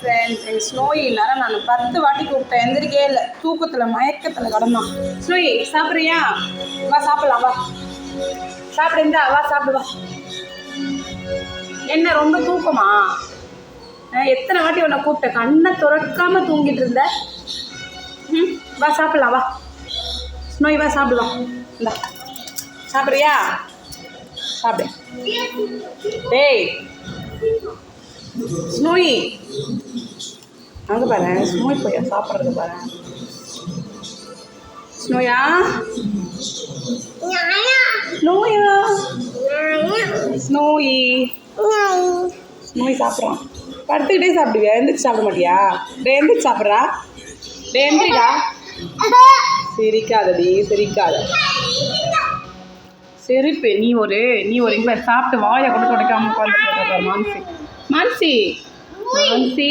Friends எங்கள் snowy நேரம் நான் பத்து வாட்டி கூப்பிட்டேன். எந்திரிக்கே இல்லை. தூக்கத்தில் மயக்கத்தில் கடந்தான். ஸ்னோயி சாப்பிட்றியா? வா சாப்பிடலாம் வா. சாப்பிடுந்தா வா சாப்பிடுவா என்ன ரொம்ப தூக்கமா? எத்தனை வாட்டி உன்னை கூப்பிட்டேன்? கண்ணை துறக்காமல் தூங்கிட்டு இருந்த. ம் வா சாப்பிடலாம் வா. ஸ்னோய் வா சாப்பிடு வா. இந்தா. சாப்பிட்றியா? சாப்பிடு. டேய். ஸ்னோயி. அங்கே பாரு ஸ்னோய் போய் சாப்பிட்றது பாரு. ஸ்னோயா? ஸ்னோயா? ஸ்னோயி. ஸ்னோய் சாப்பிட்றான். படுத்துக்கிட்டே சாப்பிடுவியா? எந்திரிச்சு சாப்பிட மாட்டியா? டே எந்திரிச்சு சாப்பிட்றா? டே எந்திரிக்கா சிரிக்காதடி சிரிக்காத. சிரிப்பு நீ ஒரு நீ ஒரு இங்கே சாப்பிட்டு வாயை கூட துடைக்காம உட்காந்துட்டு மான்சி. மான்சி. மான்சி.